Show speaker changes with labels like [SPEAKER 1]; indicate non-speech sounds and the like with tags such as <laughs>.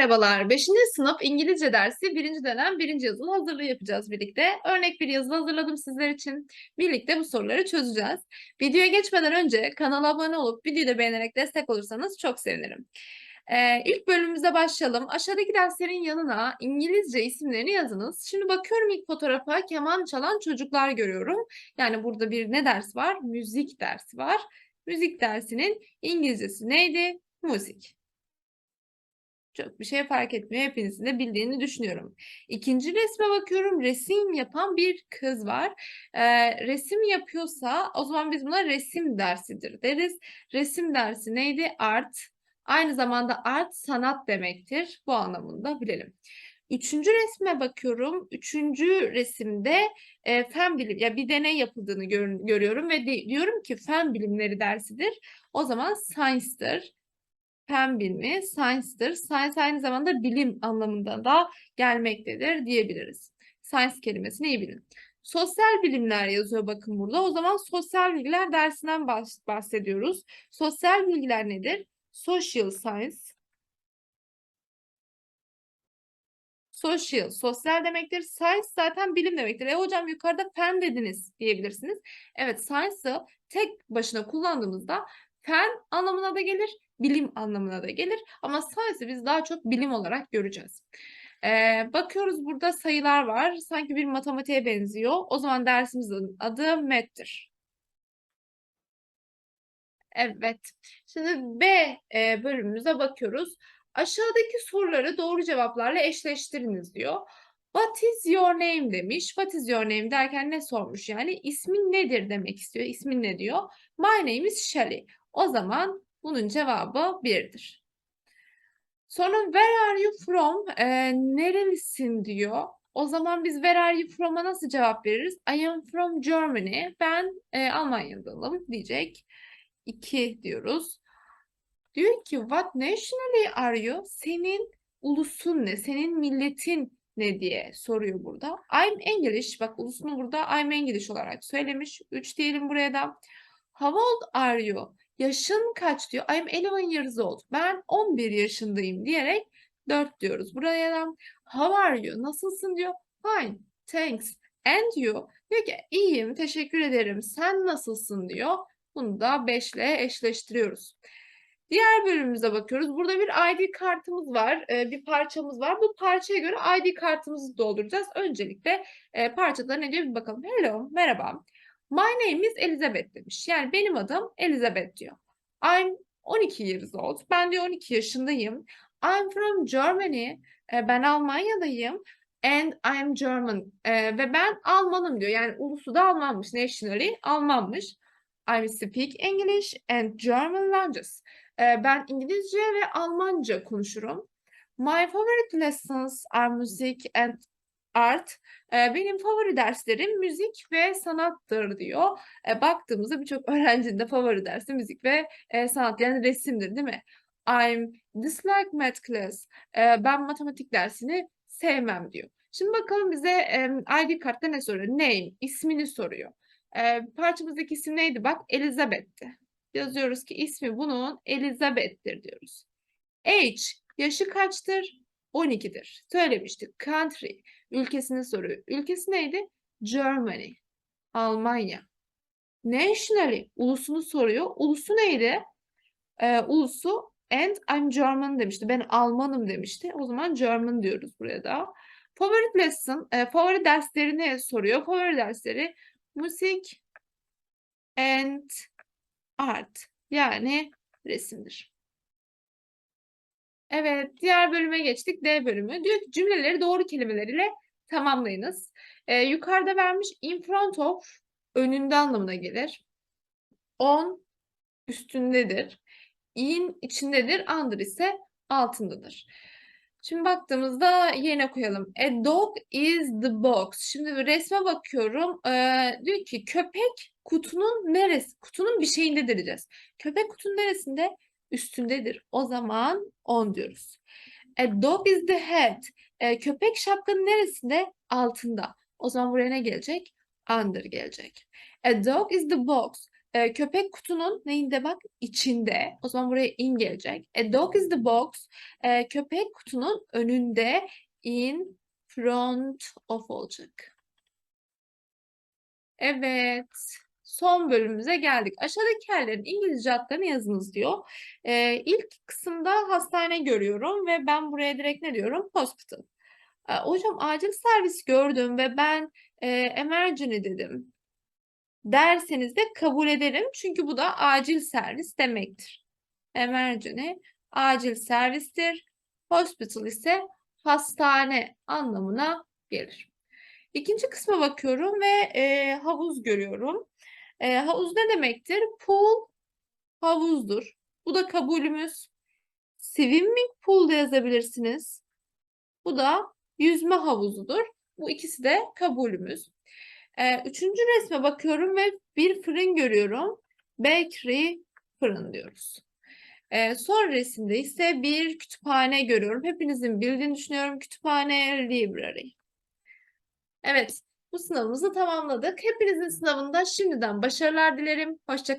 [SPEAKER 1] Merhabalar. 5. sınıf İngilizce dersi 1. dönem 1. yazılı hazırlığı yapacağız birlikte. Örnek bir yazılı hazırladım sizler için. Birlikte bu soruları çözeceğiz. Videoya geçmeden önce kanala abone olup videoyu da beğenerek destek olursanız çok sevinirim. Ee, ilk bölümümüze başlayalım. Aşağıdaki derslerin yanına İngilizce isimlerini yazınız. Şimdi bakıyorum ilk fotoğrafa keman çalan çocuklar görüyorum. Yani burada bir ne ders var? Müzik dersi var. Müzik dersinin İngilizcesi neydi? Müzik. Çok bir şey fark etmiyor. Hepinizin de bildiğini düşünüyorum. İkinci resme bakıyorum. Resim yapan bir kız var. Ee, resim yapıyorsa o zaman biz buna resim dersidir deriz. Resim dersi neydi? Art. Aynı zamanda art sanat demektir. Bu anlamında bilelim. Üçüncü resme bakıyorum. Üçüncü resimde e, fen bilim ya bir deney yapıldığını gör, görüyorum ve de, diyorum ki fen bilimleri dersidir. O zaman science'dır fen bilimi, science'dır. Science aynı zamanda bilim anlamında da gelmektedir diyebiliriz. Science kelimesini iyi bilin. Sosyal bilimler yazıyor bakın burada. O zaman sosyal bilgiler dersinden bahsediyoruz. Sosyal bilgiler nedir? Social science. Social, sosyal demektir. Science zaten bilim demektir. E hocam yukarıda fen dediniz diyebilirsiniz. Evet, science'ı tek başına kullandığımızda fen anlamına da gelir, bilim anlamına da gelir. Ama science'ı biz daha çok bilim olarak göreceğiz. Ee, bakıyoruz burada sayılar var. Sanki bir matematiğe benziyor. O zaman dersimizin adı math'tir. Evet. Şimdi B e, bölümümüze bakıyoruz. Aşağıdaki soruları doğru cevaplarla eşleştiriniz diyor. What is your name demiş. What is your name derken ne sormuş yani? İsmin nedir demek istiyor. İsmin ne diyor? My name is Shelley. O zaman bunun cevabı birdir. Sonra where are you from? Ee, nerelisin diyor. O zaman biz where are you from'a nasıl cevap veririz? I am from Germany. Ben e, Almanya'danım diyecek. 2 diyoruz. Diyor ki what nationally are you? Senin ulusun ne? Senin milletin ne diye soruyor burada. I'm English. Bak ulusunu burada I'm English olarak söylemiş. 3 diyelim buraya da. How old are you? Yaşın kaç diyor. I'm 11 years old. Ben 11 yaşındayım diyerek 4 diyoruz. Buraya da how are you? Nasılsın diyor. Fine. Thanks. And you? Diyor ki iyiyim. Teşekkür ederim. Sen nasılsın diyor. Bunu da 5 ile eşleştiriyoruz. Diğer bölümümüze bakıyoruz. Burada bir ID kartımız var, e, bir parçamız var. Bu parçaya göre ID kartımızı dolduracağız. Öncelikle e, parçada ne diyor bir bakalım. Hello, merhaba. My name is Elizabeth demiş. Yani benim adım Elizabeth diyor. I'm 12 years old. Ben diyor 12 yaşındayım. I'm from Germany. E, ben Almanya'dayım. And I'm German. Ve ben Almanım diyor. Yani ulusu da Almanmış. Nationally Almanmış. I speak English and German languages. Ben İngilizce ve Almanca konuşurum. My favorite lessons are music and art. Benim favori derslerim müzik ve sanattır diyor. Baktığımızda birçok <laughs> öğrencinin de favori dersi müzik ve sanat yani resimdir değil mi? I'm dislike math class. Ben matematik dersini sevmem diyor. Şimdi bakalım bize ID kartta ne soruyor? Name, ismini soruyor. Parçamızdaki isim neydi? Bak Elizabeth'ti yazıyoruz ki ismi bunun Elizabeth'tir diyoruz. Age, yaşı kaçtır? 12'dir. Söylemiştik. Country, ülkesini soruyor. Ülkesi neydi? Germany, Almanya. Nationally, ulusunu soruyor. Ulusu neydi? Ee, ulusu and I'm German demişti. Ben Almanım demişti. O zaman German diyoruz buraya da. Favorite lesson, e, favori derslerini soruyor. Favori dersleri müzik and art yani resimdir. Evet, diğer bölüme geçtik. D bölümü. Diyor ki cümleleri doğru kelimeleriyle tamamlayınız. Ee, yukarıda vermiş in front of önünde anlamına gelir. On üstündedir. In içindedir. Under ise altındadır. Şimdi baktığımızda yerine koyalım. A dog is the box. Şimdi resme bakıyorum. Ee, diyor ki köpek kutunun neresi? Kutunun bir şeyindedir diyeceğiz. Köpek kutunun neresinde? Üstündedir. O zaman on diyoruz. A dog is the head. Ee, köpek şapkanın neresinde? Altında. O zaman buraya ne gelecek? Under gelecek. A dog is the box. Eee, köpek kutunun neyinde bak? İçinde. O zaman buraya in gelecek. A dog is the box. Eee, köpek kutunun önünde. In front of olacak. Evet. Son bölümümüze geldik. Aşağıdaki yerlerin İngilizce adlarını yazınız diyor. Eee, ilk kısımda hastane görüyorum ve ben buraya direkt ne diyorum? Hospital. Eee, hocam acil servis gördüm ve ben eee, emergency dedim. Derseniz de kabul ederim. Çünkü bu da acil servis demektir. Emergency acil servistir. Hospital ise hastane anlamına gelir. İkinci kısma bakıyorum ve eee, havuz görüyorum. Eee, havuz ne demektir? Pool havuzdur. Bu da kabulümüz. Swimming pool da yazabilirsiniz. Bu da yüzme havuzudur. Bu ikisi de kabulümüz. Eee, üçüncü resme bakıyorum ve bir fırın görüyorum. Bakery fırın diyoruz. Eee, son resimde ise bir kütüphane görüyorum. Hepinizin bildiğini düşünüyorum. Kütüphane, library. Evet, bu sınavımızı tamamladık. Hepinizin sınavında şimdiden başarılar dilerim. Hoşça kalın.